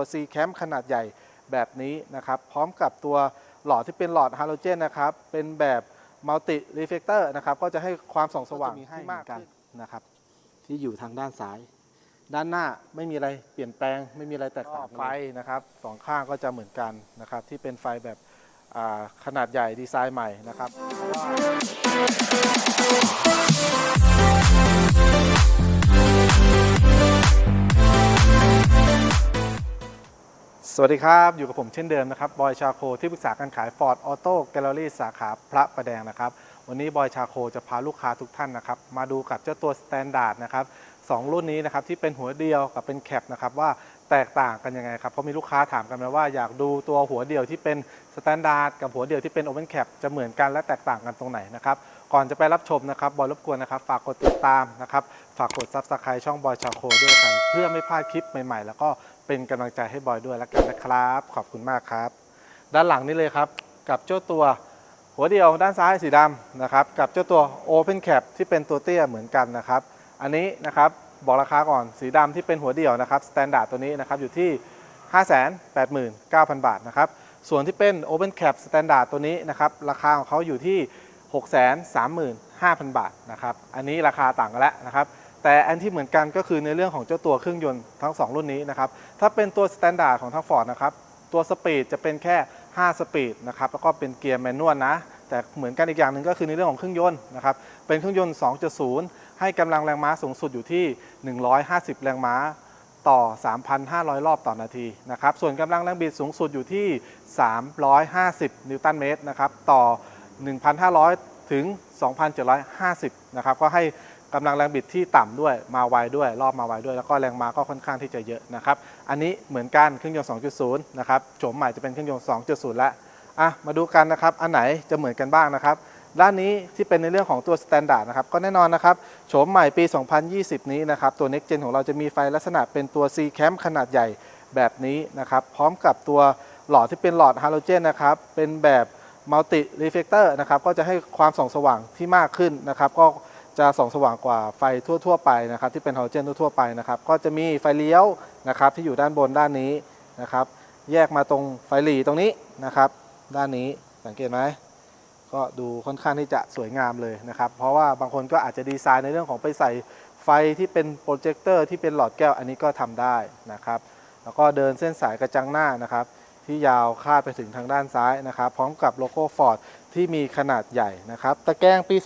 ตัว C Camp ขนาดใหญ่แบบนี้นะครับ พร้อมกับตัวหลอดที่เป็นหลอดฮาโลเจนนะครับ เป็นแบบมัลติรีเฟ c เตอร์นะครับ ก็จะให้ความส่องสว่างที่มากกันนะครับ ที่อยู่ทางด้านซ้าย ด้านหน้าไม่มีอะไรเปลี่ยนแปลง ไม่มีอะไรแตกต่างไฟนะครับสองข้างก็จะเหมือนกันนะครับ ที่เป็นไฟแบบอ่าขนาดใหญ่ดีไซน์ใหม่นะครับ สวัสดีครับ อยู่กับผมเช่นเดิมนะครับ บอยชาโคที่ปรึกษาการขาย Ford Auto Gallery สาขาพระประแดงนะครับ วันนี้บอยชาโคจะพาลูกค้าทุกท่านนะครับ มาดูกับเจ้าตัว Standard นะครับสองรุ่นนี้นะครับที่เป็นหัวเดียวกับเป็นแคปนะครับว่าแตกต่างกันยังไงครับ เพราะมีลูกค้าถามกันมาว่าอยากดูตัวหัวเดียวที่เป็น Standard กับหัวเดียวที่เป็น Open Cap จะเหมือนกันและแตกต่างกันตรงไหนนะครับ ก่อนจะไปรับชมนะครับบอยรบกวนนะครับฝากกดติดตามนะครับฝากกด Subscribe ช่องบอยชาโคด้วยกัน เพื่อไม่พลาดคลิปใหม่ ๆ แล้วก็เป็นกำลังใจให้บอยด้วยแล้วกันนะครับ ขอบคุณมากครับ ด้านหลังนี่เลยครับกับเจ้าตัวหัวเดียวด้านซ้ายสีดำนะครับกับเจ้าตัว Open Cap ที่เป็นตัวเตี้ยเหมือนกันนะครับ อันนี้นะครับบอกราคาก่อนสีดำที่เป็นหัวเดียวนะครับสแตนดาร์ดตัวนี้นะครับอยู่ที่ 589,000 บาทนะครับส่วนที่เป็น Open Cap Standard ตัวนี้นะครับราคาของเขาอยู่ที่ 635,000 บาทนะครับ อันนี้ราคาต่างกันแล้วนะครับ แต่อันที่เหมือนกันก็คือในเรื่องของเจ้าตัวเครื่องยนต์ทั้ง 2 รุ่นนี้นะครับ ถ้าเป็นตัว Standard ของทาง Ford นะครับ ตัวสปีดจะเป็นแค่ 5 สปีดนะครับ แล้วก็เป็นเกียร์แมนนวลนะ แต่เหมือนกันอีกอย่างหนึ่งก็คือในเรื่องของเครื่องยนต์นะครับ เป็นเครื่องยนต์ 2.0 ให้กำลังแรงม้าสูงสุดอยู่ที่ 150 แรงม้าต่อ 3,500 รอบต่อนาทีนะครับ ส่วนกำลังแรงบิดสูงสุดอยู่ที่ 350 นิวตันเมตรนะครับ ต่อ 1,500 ถึง 2,750 นะครับ ก็ให้กำลังแรงบิดที่ต่ำด้วยมาไวด้วย รอบมาไวด้วย แล้วก็แรงม้าก็ค่อนข้างที่จะเยอะนะครับ อันนี้เหมือนกันเครื่องยนต์ 2.0 นะครับโฉมใหม่จะเป็นเครื่องยนต์ 2.0 แล้วอะมาดูกันนะครับ อันไหนจะเหมือนกันบ้างนะครับด้านนี้ที่เป็นในเรื่องของตัว Standard นะครับก็แน่นอนนะครับโฉมใหม่ปี 2020 นี้นะครับตัว Next Gen ของเราจะมีไฟลักษณะเป็นตัว C Cam ขนาดใหญ่แบบนี้นะครับ พร้อมกับตัวหลอดที่เป็นหลอดฮาโลเจนนะครับ เป็นแบบ มัลติรีเฟ c เตอร์นะครับก็จะให้ความส่องสว่างที่มากขึ้นนะครับก็จะส่องสว่างกว่าไฟทั่ว ๆ ไปนะครับที่เป็นฮาโลเจนทั่วๆไปนะครับก็จะมีไฟเลี้ยวนะครับที่อยู่ด้านบนด้านนี้นะครับแยกมาตรงไฟหลีตรงนี้นะครับด้านนี้สังเกตไหมก็ดูค่อนข้างที่จะสวยงามเลยนะครับเพราะว่าบางคนก็อาจจะดีไซน์ในเรื่องของไปใส่ไฟที่เป็นโปรเจคเตอร์ที่เป็นหลอดแก้วอันนี้ก็ทำได้นะครับแล้วก็เดินเส้นสายกระจังหน้านะครับ ที่ยาวคาดไปถึงทางด้านซ้ายนะครับ พร้อมกับโลโก้ Ford ที่มีขนาดใหญ่นะครับ ตะแกรงปี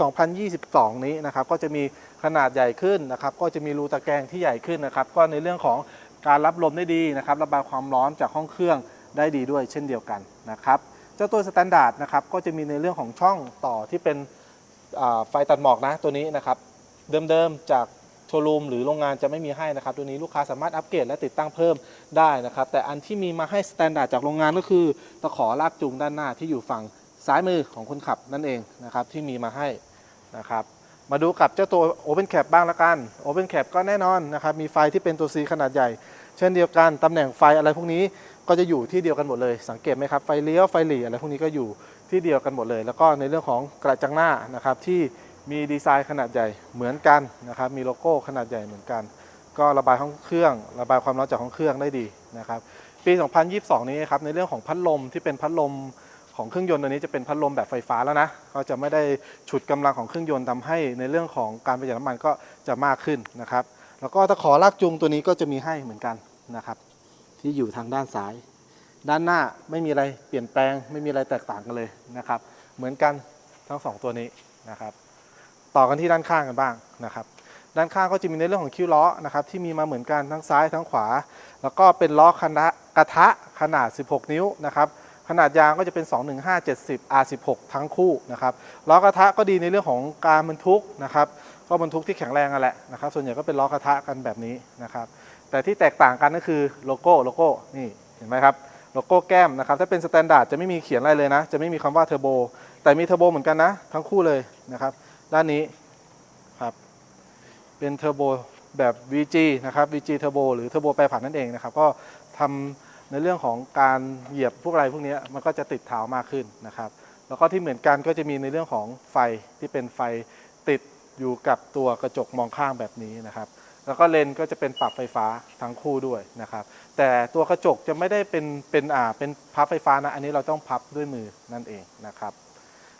2022 นี้นะครับ ก็จะมีขนาดใหญ่ขึ้นนะครับ ก็จะมีรูตะแกรงที่ใหญ่ขึ้นนะครับ ก็ในเรื่องของการรับลมได้ดีนะครับ ระบายความร้อนจากห้องเครื่องได้ดีด้วยเช่นเดียวกันนะครับ เจ้าตัวสแตนดาร์ดนะครับ ก็จะมีในเรื่องของช่องต่อที่เป็นไฟตัดหมอกนะตัวนี้นะครับ เดิมๆจาก ว์รูมหรือโรงงานจะไม่มีให้นะครับตัวนี้ลูกค้าสามารถอัปเกรดและติดตั้งเพิ่มได้นะครับแต่อันที่มีมาให้สแตนดาร์ดจากโรงงานก็คือตะขอลากจูงด้านหน้าที่อยู่ฝั่งซ้ายมือของคนขับนั่นเองนะครับที่มีมาให้นะครับมาดูกับเจ้าตัว Open Cap บ้างละกัน Open Cap ก็แน่นอนนะครับมีไฟที่เป็นตัว C ขนาดใหญ่ เช่นเดียวกัน ตำแหน่งไฟอะไรพวกนี้ก็จะอยู่ที่เดียวกันหมดเลย สังเกตไหมครับ ไฟเลี้ยวไฟหลีอะไรพวกนี้ก็อยู่ที่เดียวกันหมดเลย แล้วก็ในเรื่องของกระจังหน้านะครับที่ มีดีไซน์ขนาดใหญ่เหมือนกันนะครับ มีโลโก้ขนาดใหญ่เหมือนกัน ก็ระบายห้องเครื่อง ระบายความร้อนจากห้องเครื่องได้ดีนะครับ ปี 2022 นี้ครับในเรื่องของพัดลมที่เป็นพัดลมของเครื่องยนต์ตัวนี้จะเป็นพัดลมแบบไฟฟ้าแล้วนะ ก็จะไม่ได้ฉุดกำลังของเครื่องยนต์ทำให้ในเรื่องของการประหยัดน้ำมันก็จะมากขึ้นนะครับ แล้วก็ตะขอลากจูงตัวนี้ก็จะมีให้เหมือนกันนะครับ ที่อยู่ทางด้านซ้าย ด้านหน้าไม่มีอะไรเปลี่ยนแปลง ไม่มีอะไรแตกต่างกันเลยนะครับ เหมือนกันทั้งสองตัวนี้นะครับ ต่อกันที่ด้านข้างกันบ้างนะครับด้านข้างก็จะมีในเรื่องของคิ้วล้อนะครับที่มีมาเหมือนกันทั้งซ้ายทั้งขวา แล้วก็เป็นล้อคณะกระทะขนาด 16 นิ้วนะครับขนาดยางก็จะเป็น 215 70 R16 ทั้งคู่นะครับล้อกระทะก็ดีในเรื่องของการบรรทุกนะครับก็บรรทุกที่แข็งแรงกันแหละนะครับส่วนใหญ่ก็เป็นล้อกระทะกันแบบนี้นะครับแต่ที่แตกต่างกันก็คือโลโก้โลโก้นี่เห็นไหมครับโลโก้แก้มนะครับถ้าเป็นสแตนดาร์ดจะไม่มีเขียนอะไรเลยนะ จะไม่มีคำว่าเทอร์โบแต่มีเทอร์โบเหมือนกันนะทั้งคู่เลยนะครับ ด้านนี้ครับ เป็นเทอร์โบแบบ VG นะครับ VG เทอร์โบหรือเทอร์โบแปรผันนั่นเองนะครับ ก็ทำในเรื่องของการเหยียบพวกอะไรพวกนี้มันก็จะติดเท้ามากขึ้นนะครับ แล้วก็ที่เหมือนกันก็จะมีในเรื่องของไฟที่เป็นไฟติดอยู่กับตัวกระจกมองข้างแบบนี้นะครับ แล้วก็เลนก็จะเป็นปรับไฟฟ้าทั้งคู่ด้วยนะครับ แต่ตัวกระจกจะไม่ได้เป็นเป็นอ่าเป็นพับไฟฟ้านะ อันนี้เราต้องพับด้วยมือนั่นเองนะครับ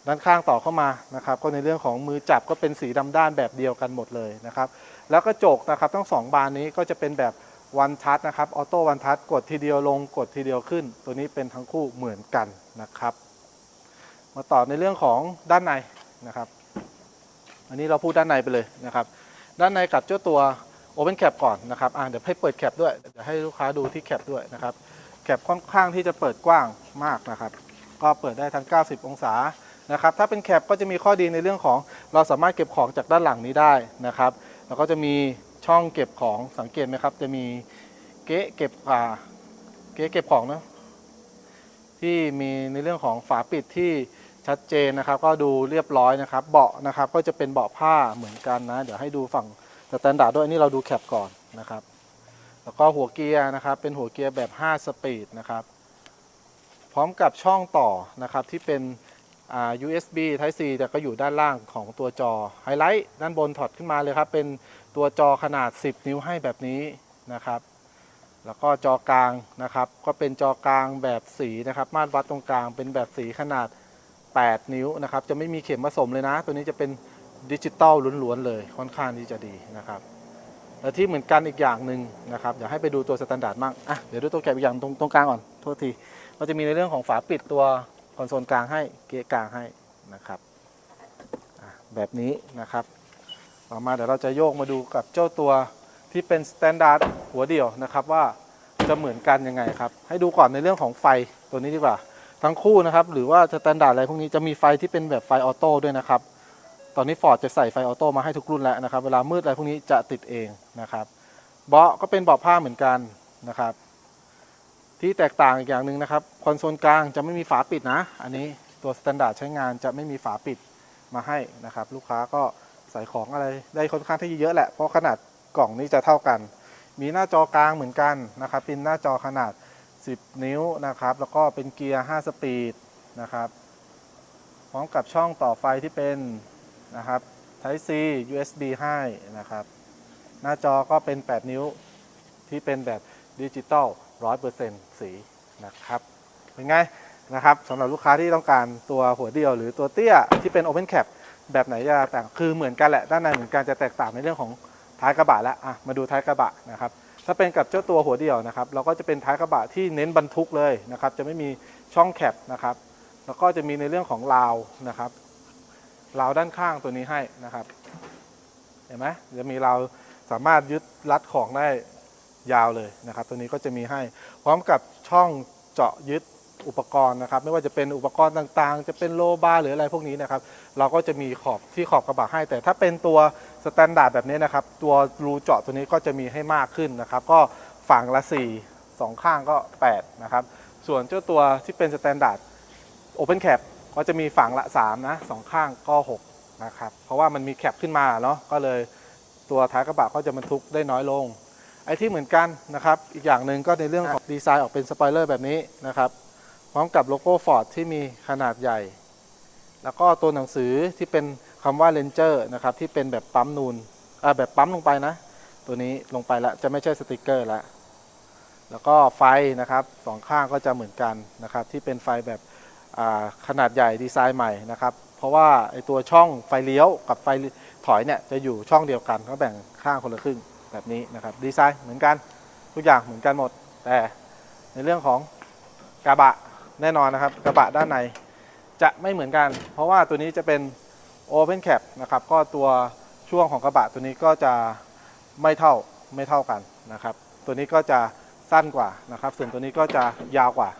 ด้านข้างต่อเข้ามานะครับก็ในเรื่องของมือจับก็เป็นสีดำด้านแบบเดียวกันหมดเลยนะครับแล้วกระจกนะครับทั้งสองบานนี้ก็จะเป็นแบบวันทัชนะครับออโต้วันทัชกดทีเดียวลงกดทีเดียวขึ้น ตัวนี้เป็นทั้งคู่เหมือนกันนะครับ มาต่อในเรื่องของด้านในนะครับ อันนี้เราพูดด้านในไปเลยนะครับด้านในกับเจ้าตัว Open Cap ก่อนนะครับอ่าเดี๋ยวให้เปิดแคปด้วยเดี๋ยวให้ลูกค้าดูที่แคปด้วยนะครับแคปค่อนข้างที่จะเปิดกว้างมากนะครับ ก็เปิดได้ทั้ง 90 องศา นะครับถ้าเป็นแคปก็จะมีข้อดีในเรื่องของ เราสามารถเก็บของจากด้านหลังนี้ได้นะครับ แล้วก็จะมีช่องเก็บของสังเกตไหมครับ จะมีเก๊ะเก็บอ่าเก๊ะเก็บของนะที่มีในเรื่องของฝาปิดที่ชัดเจนนะครับ ก็ดูเรียบร้อยนะครับ เบาะนะครับก็จะเป็นเบาะผ้าเหมือนกันนะ เดี๋ยวให้ดูฝั่งสแตนดาร์ดด้วยอันนี้เราดูแคปก่อนนะครับ แล้วก็หัวเกียร์นะครับ เป็นหัวเกียร์แบบ 5 สปีดนะครับ พร้อมกับช่องต่อนะครับที่เป็น USB Type C แต่ก็อยู่ด้านล่างของตัวจอไฮไลท์ด้านบนถอดขึ้นมาเลยครับ เป็นตัวจอขนาด 10 นิ้วให้แบบนี้นะครับ แล้วก็จอกลางนะครับ ก็เป็นจอกลางแบบสีนะครับ มาตรวัดตรงกลางเป็นแบบสีขนาด 8 นิ้วนะครับ จะไม่มีเข็มผสมเลยนะ ตัวนี้จะเป็นดิจิตอลล้วนๆเลยค่อนข้างที่จะดีนะครับและที่เหมือนกันอีกอย่างหนึ่งนะครับเดี๋ยวให้ไปดูตัวสแตนดาร์ดมั่งอะเดี๋ยวดูตัวแกะอีกอย่างตรงตรงกลางก่อนโทษทีก็จะมีในเรื่องของฝาปิดตัว คอนโซลกลางให้เกียร์กลางให้นะครับแบบนี้นะครับต่อมาเดี๋ยวเราจะโยกมาดูกับเจ้าตัวที่เป็นสแตนดาร์ดหัวเดี่ยวนะครับว่าจะเหมือนกันยังไงครับ ให้ดูก่อนในเรื่องของไฟตัวนี้ดีกว่า ทั้งคู่นะครับ หรือว่าสแตนดาร์ดอะไรพวกนี้จะมีไฟที่เป็นแบบไฟออโต้ด้วยนะครับ ตอนนี้ Ford จะใส่ไฟออโต้มาให้ทุกรุ่นแล้วนะครับ เวลามืดอะไรพวกนี้จะติดเองนะครับ เบาะก็เป็นเบาะผ้าเหมือนกันนะครับ ที่แตกต่างอีกอย่างหนึ่งนะครับคอนโซลกลางจะไม่มีฝาปิดนะ อันนี้ตัวสแตนดาร์ดใช้งานจะไม่มีฝาปิดมาให้นะครับ ลูกค้าก็ใส่ของอะไรได้ค่อนข้างที่จะเยอะแหละเพราะขนาดกล่องนี้จะเท่ากัน มีหน้าจอกลางเหมือนกันนะครับเป็นหน้าจอขนาด 10 นิ้วนะครับ แล้วก็เป็นเกียร์ 5 สปีดนะครับ พร้อมกับช่องต่อไฟที่เป็นนะครับ Type C USB ให้นะครับ หน้าจอก็เป็น 8 นิ้วที่เป็นแบบดิจิตอล 100%สีนะครับเป็นไงนะครับสำหรับลูกค้าที่ต้องการตัวหัวเดียว หรือตัวเตี้ยที่เป็น Open Cap แบบไหนจะต่งคือเหมือนกันแหละด้านในเหมือนกันจะแตกต่างในเรื่องของท้ายกระบะแล้วอะมาดูท้ายกระบะนะครับถ้าเป็นกับเจ้าตัวหัวเดียวนะครับ เราก็จะเป็นท้ายกระบะที่เน้นบรรทุกเลยนะครับ จะไม่มีช่องแคปนะครับ แล้วก็จะมีในเรื่องของราวนะครับราวด้านข้างตัวนี้ให้นะครับ เห็นไหมจะมีราวสามารถยึดรัดของได้ ยาวเลยนะครับ ตัวนี้ก็จะมีให้พร้อมกับช่องเจาะยึดอุปกรณ์นะครับ ไม่ว่าจะเป็นอุปกรณ์ต่างๆ จะเป็นโลบาร์หรืออะไรพวกนี้นะครับ เราก็จะมีขอบที่ขอบกระบะให้ แต่ถ้าเป็นตัวสแตนดาร์ดแบบนี้นะครับ ตัวรูเจาะตัวนี้ก็จะมีให้มากขึ้นนะครับ ก็ฝั่งละ4สองข้างก็ 8 นะครับ ส่วนเจ้าตัวที่เป็นสแตนดาร์ด Open Cap ก็จะมีฝั่งละ3นะสองข้างก็6นะครับ เพราะว่ามันมีแคปขึ้นมาเนาะ ก็เลยตัวท้ายกระบะก็จะบรรทุกได้น้อยลง ไอ้ที่เหมือนกันนะครับ อีกอย่างหนึ่งก็ในเรื่องของดีไซน์ออกเป็นสปอยเลอร์แบบนี้นะครับ พร้อมกับโลโก้ Ford ที่มีขนาดใหญ่ แล้วก็ตัวหนังสือที่เป็นคำว่า Ranger นะครับที่เป็นแบบปั๊มนูนอ่าแบบปั๊มลงไปนะ ตัวนี้ลงไปแล้วจะไม่ใช่สติกเกอร์แล้วแล้วก็ไฟนะครับสองข้างก็จะเหมือนกันนะครับที่เป็นไฟแบบอ่าขนาดใหญ่ดีไซน์ใหม่นะครับ เพราะว่าไอตัวช่องไฟเลี้ยวกับไฟถอยเนี่ยจะอยู่ช่องเดียวกันก็แบ่งข้างคนละครึ่ง แบบนี้นะครับดีไซน์เหมือนกันทุกอย่างเหมือนกันหมด แต่ในเรื่องของกระบะแน่นอนนะครับ กระบะด้านในจะไม่เหมือนกัน เพราะว่าตัวนี้จะเป็น Open Cap นะครับก็ตัวช่วงของกระบะตัวนี้ก็จะไม่เท่าไม่เท่ากันนะครับ ตัวนี้ก็จะสั้นกว่านะครับ ส่วนตัวนี้ก็จะยาวกว่า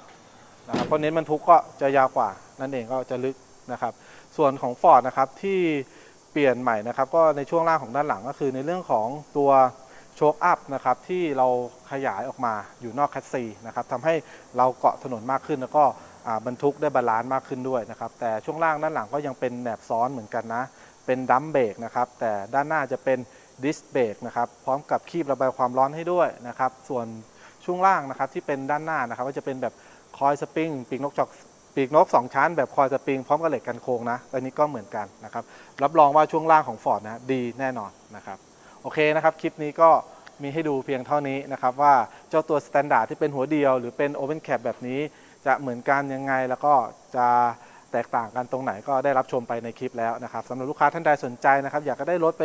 นะครับเพราะเน้นบรรทุกก็จะยาวกว่า นั่นเองก็จะลึกนะครับ ส่วนของ Ford นะครับที่เปลี่ยนใหม่นะครับ ก็ในช่วงล่างของด้านหลังก็คือในเรื่องของตัว โชคอัพนะครับที่เราขยายออกมาอยู่นอกแคสซีนะครับทำให้เราเกาะถนนมากขึ้นแล้วก็บรรทุกได้บาลานซ์มากขึ้นด้วยนะครับแต่ช่วงล่างด้านหลังก็ยังเป็นแหนบซ้อนเหมือนกันนะ เป็นดัมเบรกนะครับแต่ด้านหน้าจะเป็นดิสเบรกนะครับพร้อมกับคีบระบายความร้อนให้ด้วยนะครับส่วนช่วงล่างนะครับที่เป็นด้านหน้านะครับก็จะเป็นแบบคอยสปริงปีกนกจอกปีกนก 2 ชั้น แบบคอยสปริงพร้อมกับเหล็กกันโค้งนะอันนี้ก็เหมือนกันนะครับรับรองว่าช่วงล่างของ Ford นะดีแน่นอนนะครับ โอเคนะครับคลิปนี้ก็มีให้ดูเพียงเท่านี้นะครับว่าเจ้าตัว Standard ที่เป็นหัวเดียว หรือเป็น Open Cap แบบนี้ จะเหมือนกันยังไงแล้วก็จะแตกต่างกันตรงไหนก็ได้รับชมไปในคลิปแล้วนะครับสำหรับลูกค้าท่านใดสนใจนะครับ อยากจะได้รถไป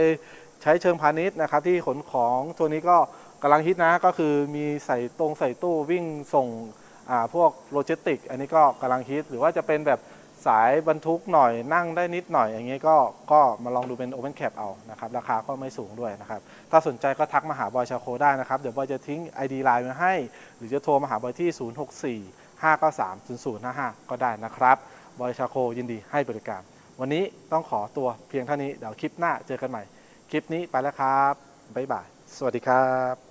ใช้เชิงพาณิชย์นะครับ ที่ขนของตัวนี้ก็กำลังฮิตนะก็คือมีใส่ตรงใส่ตู้วิ่งส่งพวกโลจิสติก อันนี้ก็กำลังฮิตหรือว่าจะเป็นแบบ สายบรรทุกหน่อยนั่งได้นิดหน่อยอย่างเงี้ยก็ก็มาลองดูเป็น Open Cap เอานะครับราคาก็ไม่สูงด้วยนะครับถ้าสนใจก็ทักมาหาบอยชาโคได้นะครับ เดี๋ยวบอยจะทิ้ง ID Line มาให้ หรือจะโทรมาหาบอยที่ 064 593 0055 ก็ได้นะครับ บอยชาโคยินดีให้บริการ วันนี้ต้องขอตัวเพียงเท่านี้เดี๋ยวคลิปหน้าเจอกันใหม่ คลิปนี้ไปแล้วครับบ๊ายบาย สวัสดีครับ